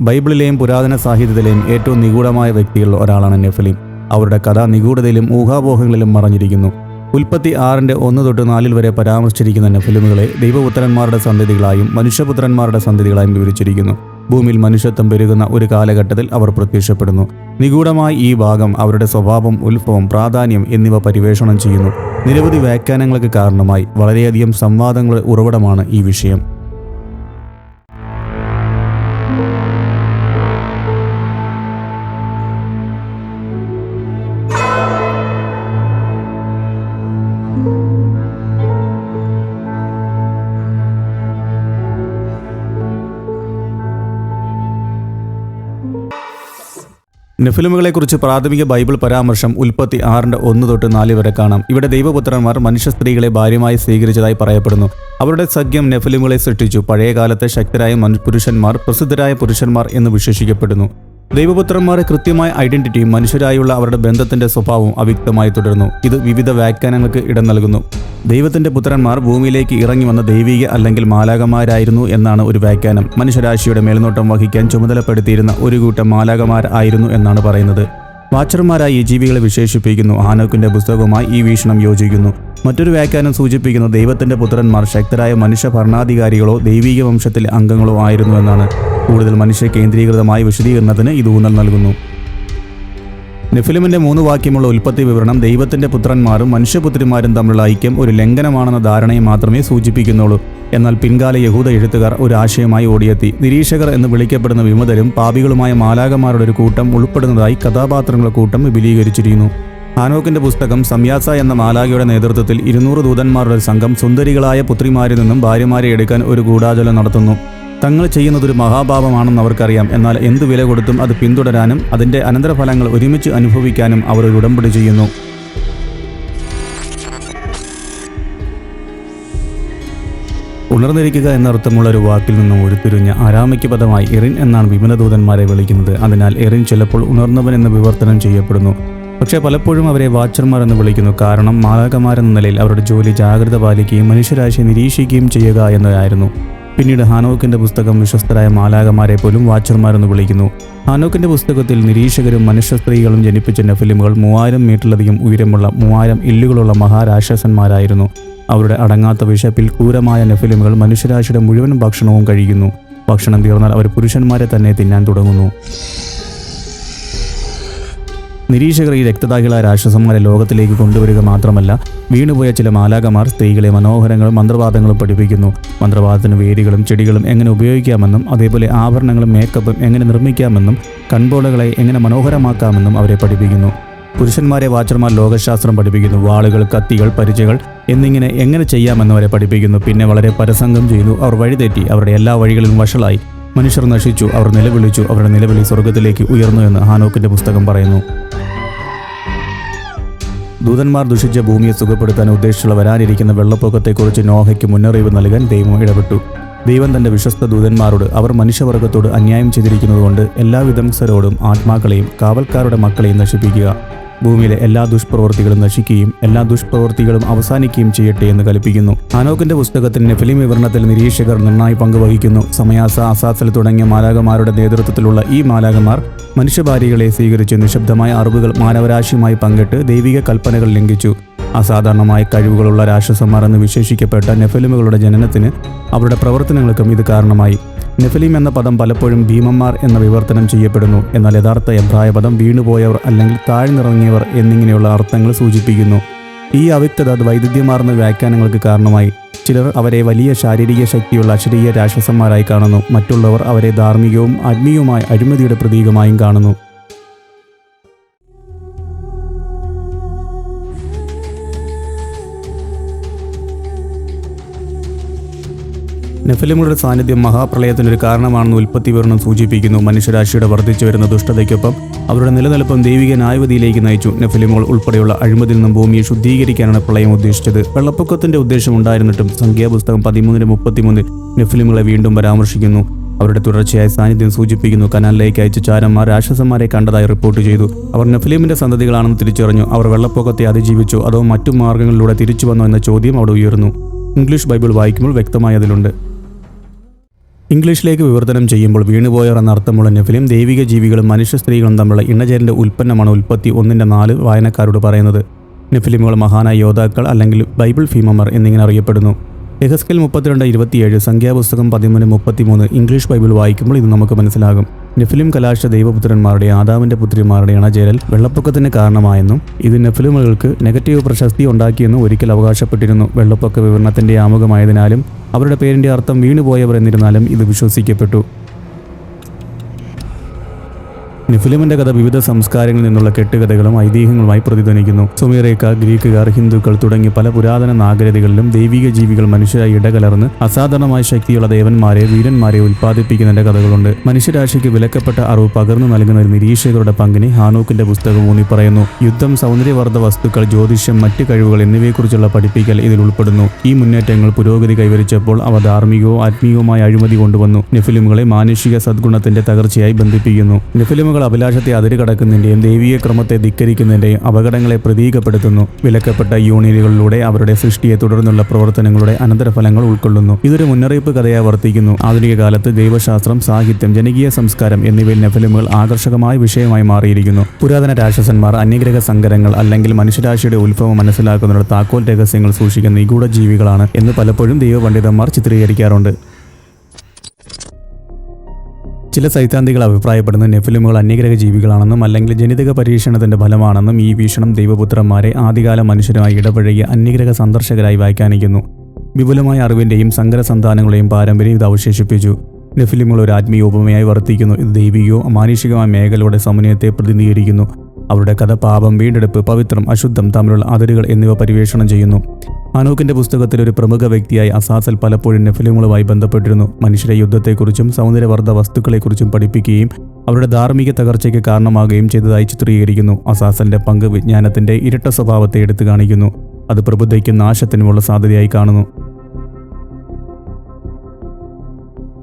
ബൈബിളിലെയും പുരാതന സാഹിത്യത്തിലെയും ഏറ്റവും നിഗൂഢമായ വ്യക്തികളിൽ ഒരാളാണ് നെഫലിം. അവരുടെ കഥ നിഗൂഢതയിലും ഊഹാപോഹങ്ങളിലും മറഞ്ഞിരിക്കുന്നു. ഉൽപ്പത്തി ആറിന്റെ ഒന്ന് തൊട്ട് നാലിൽ വരെ പരാമർശിച്ചിരിക്കുന്ന നെഫലിമുകളെ ദൈവപുത്രന്മാരുടെ സന്തതികളായും മനുഷ്യപുത്രന്മാരുടെ സന്തതികളായും വിവരിച്ചിരിക്കുന്നു. ഭൂമിയിൽ മനുഷ്യത്വം പെരുകുന്ന ഒരു കാലഘട്ടത്തിൽ അവർ പ്രത്യക്ഷപ്പെടുന്നു. നിഗൂഢമായി ഈ ഭാഗം അവരുടെ സ്വഭാവം ഉത്ഭവം പ്രാധാന്യം എന്നിവ പരിവേഷണം ചെയ്യുന്നു. നിരവധി വ്യാഖ്യാനങ്ങൾക്ക് കാരണമായി വളരെയധികം സംവാദങ്ങളുടെ ഉറവിടമാണ് ഈ വിഷയം. നെഫിലിമുകളെക്കുറിച്ച് പ്രാഥമിക ബൈബിൾ പരാമർശം ഉൽപ്പത്തി ആറിന്റെ ഒന്ന് തൊട്ട് നാല് വരെ കാണാം. ഇവിടെ ദൈവപുത്രന്മാർ മനുഷ്യ സ്ത്രീകളെ ഭാര്യമായി സ്വീകരിച്ചതായി പറയപ്പെടുന്നു. അവരുടെ സഖ്യം നെഫിലിമുകളെ സൃഷ്ടിച്ചു. പഴയകാലത്തെ ശക്തരായ പുരുഷന്മാർ പ്രസിദ്ധരായ പുരുഷന്മാർ എന്ന് വിശേഷിക്കപ്പെടുന്നു ദൈവപുത്രന്മാരെ കൃത്യമായ ഐഡന്റിറ്റിയും മനുഷ്യരായുള്ള അവരുടെ ബന്ധത്തിന്റെ സ്വഭാവവും അവ്യക്തമായി തുടരുന്നു. ഇത് വിവിധ വ്യാഖ്യാനങ്ങൾക്ക് ഇടം നൽകുന്നു. ദൈവത്തിന്റെ പുത്രന്മാർ ഭൂമിയിലേക്ക് ഇറങ്ങി വന്ന ദൈവിക അല്ലെങ്കിൽ മാലാകമാരായിരുന്നു എന്നാണ് ഒരു വ്യാഖ്യാനം. മനുഷ്യരാശിയുടെ മേൽനോട്ടം വഹിക്കാൻ ചുമതലപ്പെടുത്തിയിരുന്ന ഒരു കൂട്ടം മാലാകമാർ ആയിരുന്നു എന്നാണ് പറയുന്നത്. വാച്ചർമാരായി ഈ ജീവികളെ വിശേഷിപ്പിക്കുന്നു. ഹാനോക്കിന്റെ പുസ്തകവുമായി ഈ വീക്ഷണം യോജിക്കുന്നു. മറ്റൊരു വ്യാഖ്യാനം സൂചിപ്പിക്കുന്നു ദൈവത്തിന്റെ പുത്രന്മാർ ശക്തരായ മനുഷ്യ ഭരണാധികാരികളോ ദൈവീക വംശത്തിലെ അംഗങ്ങളോ ആയിരുന്നു എന്നാണ്. കൂടുതൽ മനുഷ്യ കേന്ദ്രീകൃതമായ വിശദീകരണത്തിന് ഇത് ഊന്നൽ നൽകുന്നു. നെഫിലിമിന്റെ മൂന്ന് വാക്യമുള്ള ഉൽപ്പത്തി വിവരണം ദൈവത്തിന്റെ പുത്രന്മാരും മനുഷ്യപുത്രിമാരും തമ്മിലുള്ള ഐക്യം ഒരു ലംഘനമാണെന്ന ധാരണയെ മാത്രമേ സൂചിപ്പിക്കുന്നുള്ളൂ. എന്നാൽ പിൻകാല യഹൂദ എഴുത്തുകാർ ഒരു ആശയമായി ഓടിയെത്തി. നിരീക്ഷകർ എന്ന് വിളിക്കപ്പെടുന്ന വിമതരും പാപികളുമായ മാലാകമാരുടെ ഒരു കൂട്ടം ഉൾപ്പെടുന്നതായി കഥാപാത്രങ്ങളുടെ കൂട്ടം വിപുലീകരിച്ചിരിക്കുന്നു. ഹാനോക്കിന്റെ പുസ്തകം സംയാസ എന്ന മാലാഖയുടെ നേതൃത്വത്തിൽ ഇരുന്നൂറ് ദൂതന്മാരുടെ ഒരു സംഘം സുന്ദരികളായ പുത്രിമാരിൽ നിന്നും ഭാര്യമാരെ എടുക്കാൻ ഒരു ഗൂഢാചലം നടത്തുന്നു. തങ്ങൾ ചെയ്യുന്നതൊരു മഹാപാപമാണെന്ന് അവർക്കറിയാം. എന്നാൽ എന്ത് വില കൊടുത്തും അത് പിന്തുടരാനും അതിന്റെ അനന്തരഫലങ്ങൾ ഒരുമിച്ച് അനുഭവിക്കാനും അവർ ഒരു ഉടമ്പടി ചെയ്യുന്നു. ഉണർന്നിരിക്കുക എന്നർത്ഥമുള്ള ഒരു വാക്കിൽ നിന്നും ഉരുത്തിരിഞ്ഞ ആരാമിക്ക് പദമായി എറിൻ എന്നാണ് വിമലദൂതന്മാരെ വിളിക്കുന്നത്. അതിനാൽ എറിൻ ചിലപ്പോൾ ഉണർന്നവൻ എന്ന് വിവർത്തനം ചെയ്യപ്പെടുന്നു. പക്ഷേ പലപ്പോഴും അവരെ വാച്ചർമാർ എന്ന് വിളിക്കുന്നു. കാരണം മാലാകമാരെന്ന നിലയിൽ അവരുടെ ജോലി ജാഗ്രത പാലിക്കുകയും മനുഷ്യരാശിയെ നിരീക്ഷിക്കുകയും ചെയ്യുക എന്നതായിരുന്നു. പിന്നീട് ഹാനോക്കിന്റെ പുസ്തകം വിശ്വസ്തരായ മാലാകമാരെ പോലും വാച്ചർമാരെന്ന് വിളിക്കുന്നു. ഹാനോക്കിന്റെ പുസ്തകത്തിൽ നിരീക്ഷകരും മനുഷ്യ സ്ത്രീകളും ജനിപ്പിച്ച നെഫിലിമുകൾ മൂവായിരം മീറ്ററിലധികം ഉയരമുള്ള മൂവായിരം ഇല്ലുകളുള്ള മഹാരാക്ഷസന്മാരായിരുന്നു. അവരുടെ അടങ്ങാത്ത വിശപ്പിൽ ക്രൂരമായ നെഫിലിമുകൾ മനുഷ്യരാശിയുടെ മുഴുവൻ ഭക്ഷണവും കഴിക്കുന്നു. ഭക്ഷണം തീർന്നാൽ അവർ പുരുഷന്മാരെ തന്നെ തിന്നാൻ തുടങ്ങുന്നു. നിരീക്ഷകർ ഈ രക്തദാഹികളായ രാക്ഷസന്മാരെ ലോകത്തിലേക്ക് കൊണ്ടുവരിക മാത്രമല്ല വീണുപോയ ചില മാലാകമാർ സ്ത്രീകളെ മനോഹരങ്ങളും മന്ത്രവാദങ്ങളും പഠിപ്പിക്കുന്നു. മന്ത്രവാദത്തിന് വേരുകളും ചെടികളും എങ്ങനെ ഉപയോഗിക്കാമെന്നും അതേപോലെ ആഭരണങ്ങളും മേക്കപ്പും എങ്ങനെ നിർമ്മിക്കാമെന്നും കൺപോളകളെ എങ്ങനെ മനോഹരമാക്കാമെന്നും അവരെ പഠിപ്പിക്കുന്നു. പുരുഷന്മാരെ വാച്ചർമാർ ലോകശാസ്ത്രം പഠിപ്പിക്കുന്നു. വാളുകൾ കത്തികൾ പരിചകൾ എന്നിങ്ങനെ എങ്ങനെ ചെയ്യാമെന്ന് അവരെ പഠിപ്പിക്കുന്നു. പിന്നെ വളരെ പരസംഗം ചെയ്തു അവർ വഴിതെറ്റി അവരുടെ എല്ലാ വഴികളിലും വഷളായി. മനുഷ്യർ നശിച്ചു അവർ നിലവിളിച്ചു അവരുടെ നിലവിളി സ്വർഗത്തിലേക്ക് ഉയർന്നു എന്ന് ഹാനോക്കിന്റെ പുസ്തകം പറയുന്നു. ദൂതന്മാർ ദുഷിച്ച ഭൂമിയെ സുഖപ്പെടുത്താൻ ഉദ്ദേശിച്ചുള്ള വരാനിരിക്കുന്ന വെള്ളപ്പൊക്കത്തെക്കുറിച്ച് നോഹയ്ക്ക് മുന്നറിയിപ്പ് നൽകാൻ ദൈവം ഇടപെട്ടു. ദൈവം തന്റെ വിശ്വസ്ത ദൂതന്മാരോട് അവർ മനുഷ്യവർഗത്തോട് അന്യായം ചെയ്തിരിക്കുന്നതുകൊണ്ട് എല്ലാ വിധംസരോടും ആത്മാക്കളെയും കാവൽക്കാരുടെ മക്കളെയും നശിപ്പിക്കുക. ഭൂമിയിലെ എല്ലാ ദുഷ്പ്രവൃത്തികളും നശിക്കുകയും എല്ലാ ദുഷ്പ്രവൃത്തികളും അവസാനിക്കുകയും ചെയ്യട്ടെ എന്ന് കൽപ്പിക്കുന്നു. അനോക്കിന്റെ പുസ്തകത്തിന്റെ ഫിലിം വിവരണത്തിൽ നിരീക്ഷകർ നിർണായ പങ്കുവഹിക്കുന്നു. സമയാസ അസാസൽ തുടങ്ങിയ മാലാകമാരുടെ നേതൃത്വത്തിലുള്ള ഈ മാലാകമാർ മനുഷ്യഭാര്യകളെ സ്വീകരിച്ച് നിശബ്ദമായ അറിവുകൾ മാനവരാശിയുമായി പങ്കിട്ട് ദൈവിക കൽപ്പനകൾ ലംഘിച്ചു. അസാധാരണമായ കഴിവുകളുള്ള രാക്ഷസന്മാർ എന്ന് വിശേഷിക്കപ്പെട്ട നെഫലിമുകളുടെ ജനനത്തിന് അവരുടെ പ്രവർത്തനങ്ങൾക്കും ഇത് കാരണമായി. നെഫലിം എന്ന പദം പലപ്പോഴും ഭീമന്മാർ എന്ന വിവർത്തനം ചെയ്യപ്പെടുന്നു. എന്നാൽ യഥാർത്ഥ എബ്രായ പദം വീണുപോയവർ അല്ലെങ്കിൽ താഴ്ന്നിറങ്ങിയവർ എന്നിങ്ങനെയുള്ള അർത്ഥങ്ങൾ സൂചിപ്പിക്കുന്നു. ഈ അവ്യക്തത വൈദ്യുതിമാർന്ന വ്യാഖ്യാനങ്ങൾക്ക് കാരണമായി. ചിലർ അവരെ വലിയ ശാരീരിക ശക്തിയുള്ള അശ്രീയ രാക്ഷസന്മാരായി കാണുന്നു. മറ്റുള്ളവർ അവരെ ധാർമ്മികവും ആത്മീയവുമായ അഴിമതിയുടെ പ്രതീകമായും കാണുന്നു. നെഫലിമുകളുടെ സാന്നിധ്യം മഹാപ്രളയത്തിനൊരു കാരണമാണെന്ന് ഉൽപ്പത്തി വിവരണം സൂചിപ്പിക്കുന്നു. മനുഷ്യരാശിയുടെ വർദ്ധിച്ചു വരുന്ന ദുഷ്ടതയ്ക്കൊപ്പം അവരുടെ നിലനിൽപ്പം ദൈവിക ന്യായവതിയിലേക്ക് നയിച്ചു. നെഫലിമുകൾ ഉൾപ്പെടെയുള്ള അഴിമതിയിൽ നിന്നും ഭൂമിയെ ശുദ്ധീകരിക്കാനാണ് പ്രളയം ഉദ്ദേശിച്ചത്. വെള്ളപ്പൊക്കത്തിന്റെ ഉദ്ദേശം ഉണ്ടായിരുന്നിട്ടും സംഖ്യാപുസ്തകം പതിമൂന്നിന് മുപ്പത്തിമൂന്നിൽ നെഫലിമുകളെ വീണ്ടും പരാമർശിക്കുന്നു. അവരുടെ തുടർച്ചയായ സാന്നിധ്യം സൂചിപ്പിക്കുന്നു. കനാലിലേക്ക് അയച്ച ചാരന്മാർ രാക്ഷസന്മാരെ കണ്ടതായി റിപ്പോർട്ട് ചെയ്തു. അവർ നെഫിലിമിന്റെ സന്തതികളാണെന്ന് തിരിച്ചറിഞ്ഞു. അവർ വെള്ളപ്പൊക്കത്തെ അതിജീവിച്ചു. അതോ മറ്റു മാർഗങ്ങളിലൂടെ തിരിച്ചു വന്നോ എന്ന ചോദ്യം അവിടെ ഉയർന്നു. ഇംഗ്ലീഷ് ബൈബിൾ വായിക്കുമ്പോൾ വ്യക്തമായി അതിലുണ്ട്. ഇംഗ്ലീഷിലേക്ക് വിവർത്തനം ചെയ്യുമ്പോൾ വീണുപോയർ എന്ന അർത്ഥമുള്ള നെഫിലിം ദൈവിക ജീവികളും മനുഷ്യ സ്ത്രീകളും തമ്മിലുള്ള ഇണചേരലിന്റെ ഉൽപ്പന്നമാണ് ഉൽപ്പത്തി ഒന്നിന്റെ നാല് വായനക്കാരോട് പറയുന്നത്. നെഫിലിമുകൾ മഹാനായ യോദ്ധാക്കൾ അല്ലെങ്കിൽ ബൈബിൾ ഫീമമർ എന്നിങ്ങനെ അറിയപ്പെടുന്നു. എഹസ്കൽ മുപ്പത്തിരണ്ട് ഇരുപത്തിയേഴ് സംഖ്യാപുസ്തകം പതിമൂന്ന് മുപ്പത്തിമൂന്ന് ഇംഗ്ലീഷ് ബൈബിൾ വായിക്കുമ്പോൾ ഇത് നമുക്ക് മനസ്സിലാകും. നെഫിലിം കലാശ ദൈവപുത്രന്മാരുടെ ആദാവിന്റെ പുത്രിമാരുടെ ഇണചേരൽ വെള്ളപ്പൊക്കത്തിന് കാരണമായെന്നും ഇത് നെഫിലിമുകൾക്ക് നെഗറ്റീവ് പ്രശസ്തി ഉണ്ടാക്കിയെന്നും ഒരിക്കൽ അവകാശപ്പെട്ടിരുന്നു. വെള്ളപ്പൊക്ക വിവരണത്തിന്റെ ആമുഖമായതിനാലും അവരുടെ പേരിന്റെ അർത്ഥം വീണുപോയവർ എന്നിരുന്നാലും ഇത് വിശ്വസിക്കപ്പെട്ടു. നിഫിലിമിന്റെ കഥ വിവിധ സംസ്കാരങ്ങളിൽ നിന്നുള്ള കെട്ടുകഥകളും ഐതിഹ്യങ്ങളുമായി പ്രതിധ്വനിക്കുന്നു. സുമേറേക്ക ഗ്രീക്കുകാർ ഹിന്ദുക്കൾ തുടങ്ങി പല പുരാതന നാഗരികതകളിലും ദൈവിക ജീവികൾ മനുഷ്യരായി ഇടകലർന്ന് അസാധാരണമായ ശക്തിയുള്ള ദേവന്മാരെ വീരന്മാരെ ഉൽപ്പാദിപ്പിക്കുന്നതിന്റെ കഥകളുണ്ട്. മനുഷ്യരാശിക്ക് വിലക്കപ്പെട്ട അറിവ് പകർന്നു നൽകുന്ന ഒരു നിരീക്ഷകരുടെ പങ്കിനെ ഹാനോക്കിന്റെ പുസ്തകം ഊന്നി പറയുന്നു യുദ്ധം സൗന്ദര്യവർദ്ധ വസ്തുക്കൾ ജ്യോതിഷം മറ്റ് കഴിവുകൾ എന്നിവയെക്കുറിച്ചുള്ള പഠിപ്പിക്കൽ ഇതിൽ ഉൾപ്പെടുന്നു. ഈ മുന്നേറ്റങ്ങൾ പുരോഗതി കൈവരിച്ചപ്പോൾ അവ ധാർമ്മികവും ആത്മീയവുമായ അഴിമതി കൊണ്ടുവന്നു. നെഫിലിമുകളെ മാനുഷിക സദ്ഗുണത്തിന്റെ തകർച്ചയായി ബന്ധിപ്പിക്കുന്നു. നെഫിലിമുകൾ അഭിലാഷത്തെ അതിര് കടക്കുന്നതിന്റെയും ദൈവീയ ക്രമത്തെ ധിക്കരിക്കുന്നതിന്റെയും അപകടങ്ങളെ പ്രതീകപ്പെടുത്തുന്നു. വിലക്കപ്പെട്ട യൂണിയനുകളിലൂടെ അവരുടെ സൃഷ്ടിയെ തുടർന്നുള്ള പ്രവർത്തനങ്ങളുടെ അനന്തരഫലങ്ങൾ ഉൾക്കൊള്ളുന്നു. ഇതൊരു മുന്നറിയിപ്പ് കഥയായി വർത്തിക്കുന്നു. ആധുനിക കാലത്ത് ദൈവശാസ്ത്രം സാഹിത്യം ജനകീയ സംസ്കാരം എന്നിവയിൽ നെഫലിമുകൾ ആകർഷകമായ വിഷയമായി മാറിയിരിക്കുന്നു. പുരാതന രാക്ഷസന്മാർ അന്യഗ്രഹ സങ്കരങ്ങൾ അല്ലെങ്കിൽ മനുഷ്യരാശിയുടെ ഉത്ഭവം മനസ്സിലാക്കുന്നതിനുള്ള താക്കോൽ രഹസ്യങ്ങൾ സൂക്ഷിക്കുന്ന നിഗൂഢ ജീവികളാണ് എന്ന് പലപ്പോഴും ദൈവപണ്ഡിതന്മാർ ചിത്രീകരിക്കാറുണ്ട്. ചില സൈദ്ധാന്തികൾ അഭിപ്രായപ്പെടുന്ന. നെഫിലിമുകൾ അന്യഗ്രഹ ജീവികളാണെന്നും അല്ലെങ്കിൽ ജനിതക പരീക്ഷണത്തിന്റെ ഫലമാണെന്നും ഈ വീക്ഷണം ദൈവപുത്രന്മാരെ ആദ്യകാല മനുഷ്യരുമായി ഇടപഴകിയ അന്യഗ്രഹ സന്ദർശകരായി വ്യാഖ്യാനിക്കുന്നു. വിപുലമായ അറിവിന്റെയും സങ്കര സന്താനങ്ങളുടെയും പാരമ്പര്യം ഇത് അവശേഷിപ്പിച്ചു. നെഫിലിമുകൾ ഒരു ആത്മീയ ഉപമയായി വർത്തിക്കുന്നു. ഇത് ദൈവികവും അമാനുഷികമായ മേഖലയുടെ സമന്വയത്തെ പ്രതിനിധീകരിക്കുന്നു. അവരുടെ കഥ പാപം വീണ്ടെടുപ്പ് പവിത്രം അശുദ്ധം തമ്മിലുള്ള അതിരുകൾ എന്നിവ പരിവേഷണം ചെയ്യുന്നു. അനൂക്കിന്റെ പുസ്തകത്തിൽ ഒരു പ്രമുഖ വ്യക്തിയായി അസാസൽ പലപ്പോഴും നെഫിലുകളുമായി ബന്ധപ്പെട്ടിരുന്നു. മനുഷ്യരെ യുദ്ധത്തെക്കുറിച്ചും സൗന്ദര്യവർദ്ധ വസ്തുക്കളെക്കുറിച്ചും പഠിപ്പിക്കുകയും അവരുടെ ധാർമ്മിക തകർച്ചയ്ക്ക് കാരണമാകുകയും ചെയ്തതായി ചിത്രീകരിക്കുന്നു. അസാസലിന്റെ പങ്ക് വിജ്ഞാനത്തിന്റെ ഇരട്ട സ്വഭാവത്തെ എടുത്തു കാണിക്കുന്നു. അത് പ്രബുദ്ധയ്ക്കും നാശത്തിനുമുള്ള സാധ്യതയായി കാണുന്നു.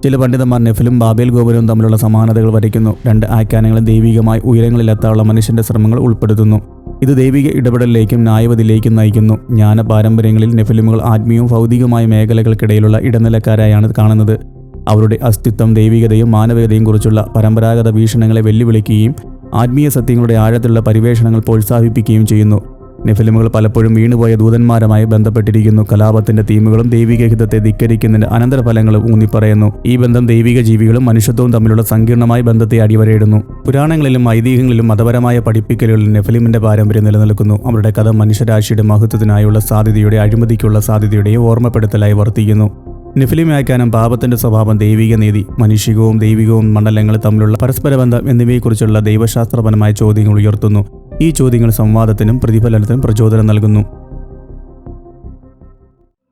ചില പണ്ഡിതന്മാർ നെഫിലും ബാബേൽ ഗോപുരവും തമ്മിലുള്ള സമാനതകൾ വരയ്ക്കുന്നു. രണ്ട് ആഖ്യാനങ്ങളും ദൈവികമായി ഉയരങ്ങളിലെത്താനുള്ള മനുഷ്യന്റെ ശ്രമങ്ങൾ ഉൾപ്പെടുത്തുന്നു. ഇത് ദൈവിക ഇടപെടലിലേക്കും ന്യായവതിയിലേക്കും നയിക്കുന്നു. ജ്ഞാന പാരമ്പര്യങ്ങളിൽ നെഫിലിമുകൾ ആത്മീയവും ഭൗതികമായ മേഖലകൾക്കിടയിലുള്ള ഇടനിലക്കാരായാണ് കാണുന്നത്. അവരുടെ അസ്തിത്വം ദൈവികതയും മാനവികതയും കുറിച്ചുള്ള പരമ്പരാഗത വീക്ഷണങ്ങളെ വെല്ലുവിളിക്കുകയും ആത്മീയ സത്യങ്ങളുടെ ആഴത്തിലുള്ള പരിവേഷണങ്ങൾ പ്രോത്സാഹിപ്പിക്കുകയും ചെയ്യുന്നു. നെഫിലിമുകൾ പലപ്പോഴും വീണുപോയ ദൂതന്മാരുമായി ബന്ധപ്പെട്ടിരിക്കുന്നു. കലാപത്തിന്റെ തീമുകളും ദൈവിക ഹിതത്തെ ധിക്കരിക്കുന്നതിന്റെ അനന്തരഫലങ്ങളും ഊന്നിപ്പറയുന്നു. ഈ ബന്ധം ദൈവിക ജീവികളും മനുഷ്യത്വവും തമ്മിലുള്ള സങ്കീർണമായ ബന്ധത്തെ അടിവരയിടുന്നു. പുരാണങ്ങളിലും ഐതിഹ്യങ്ങളിലും മതപരമായ പഠിപ്പിക്കലുകളിൽ നെഫിലിമിന്റെ പാരമ്പര്യം നിലനിൽക്കുന്നു. അവരുടെ കഥ മനുഷ്യരാശിയുടെ മഹത്വത്തിനായുള്ള സാധ്യതയുടെ അഴിമതിക്കുള്ള സാധ്യതയുടെയും ഓർമ്മപ്പെടുത്തലായി വർത്തിക്കുന്നു. നിഫിലിം വ്യാഖ്യാനം പാപത്തിന്റെ സ്വഭാവം ദൈവിക നീതി. മനുഷികവും ദൈവികവും മണ്ഡലങ്ങൾ തമ്മിലുള്ള പരസ്പര ബന്ധം എന്നിവയെക്കുറിച്ചുള്ള ദൈവശാസ്ത്രപരമായ ചോദ്യങ്ങൾ ഉയർത്തുന്നു. ഈ ചോദ്യങ്ങൾ സംവാദത്തിനും പ്രതിഫലനത്തിനും പ്രചോദനം നൽകുന്നു.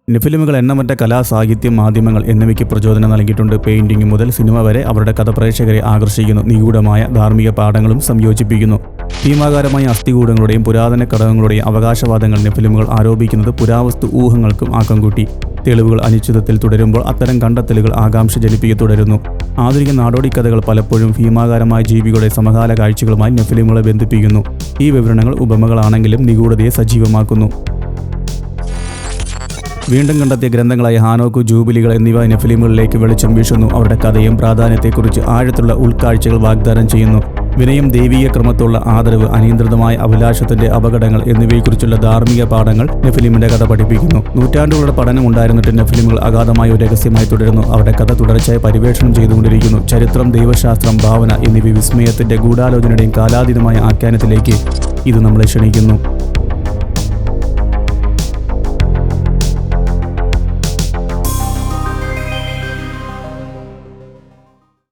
നിഫിലിമുകൾ എണ്ണമറ്റ കലാ സാഹിത്യം മാധ്യമങ്ങൾ എന്നിവയ്ക്ക് പ്രചോദനം നൽകിയിട്ടുണ്ട്. പെയിന്റിംഗ് മുതൽ സിനിമ വരെ അവരുടെ കഥ പ്രേക്ഷകരെ ആകർഷിക്കുന്നു. നിഗൂഢമായ ധാർമ്മിക പാഠങ്ങളും സംയോജിപ്പിക്കുന്നു. ഭീമാകാരമായ അസ്ഥികൂടങ്ങളുടെയും പുരാതന ഘടകങ്ങളുടെയും അവകാശവാദങ്ങൾ നിഫിലിമുകൾ ആരോപിക്കുന്നത് പുരാവസ്തു ഊഹങ്ങൾക്കും ആക്കം കൂട്ടി. തെളിവുകൾ അനിശ്ചിതത്തിൽ തുടരുമ്പോൾ അത്തരം കണ്ടെത്തലുകൾ ആകാംക്ഷ ജനിപ്പിക്കുക തുടരുന്നു. ആധുനിക നാടോടിക്കഥകൾ പലപ്പോഴും ഭീമാകാരമായ ജീവികളുടെ സമകാല കാഴ്ചകളുമായി നെഫിലിമുകളെ ബന്ധിപ്പിക്കുന്നു. ഈ വിവരണങ്ങൾ ഉപമകളാണെങ്കിലും നിഗൂഢതയെ സജീവമാക്കുന്നു. വീണ്ടും കണ്ടെത്തിയ ഗ്രന്ഥങ്ങളായ ഹാനോക്കു ജൂബിലികൾ എന്നിവ നെഫിലിമുകളിലേക്ക് വെളിച്ചം വീശുന്നു. അവരുടെ കഥയും പ്രാധാന്യത്തെക്കുറിച്ച് ആഴത്തുള്ള ഉൾക്കാഴ്ചകൾ വാഗ്ദാനം ചെയ്യുന്നു. വിനയം ദൈവീയ ക്രമത്തുള്ള ആദരവ് അനിയന്ത്രിതമായ അഭിലാഷത്തിന്റെ അപകടങ്ങൾ എന്നിവയെക്കുറിച്ചുള്ള ധാർമ്മിക പാഠങ്ങൾ നെഫിലിമിന്റെ കഥ പഠിപ്പിക്കുന്നു. നൂറ്റാണ്ടുകളുടെ പഠനം ഉണ്ടായിരുന്നിട്ട് നെഫിലിമുകൾ അഗാധമായ ഒരു രഹസ്യമായി തുടരുന്നു. അവരുടെ കഥ തുടർച്ചയായി പരിവേഷണം ചെയ്തുകൊണ്ടിരിക്കുന്നു. ചരിത്രം ദൈവശാസ്ത്രം ഭാവന എന്നിവ വിസ്മയത്തിന്റെ ഗൂഢാലോചനയുടെയും കാലാതീതമായ ആഖ്യാനത്തിലേക്ക് ഇത് നമ്മളെ ക്ഷണിക്കുന്നു.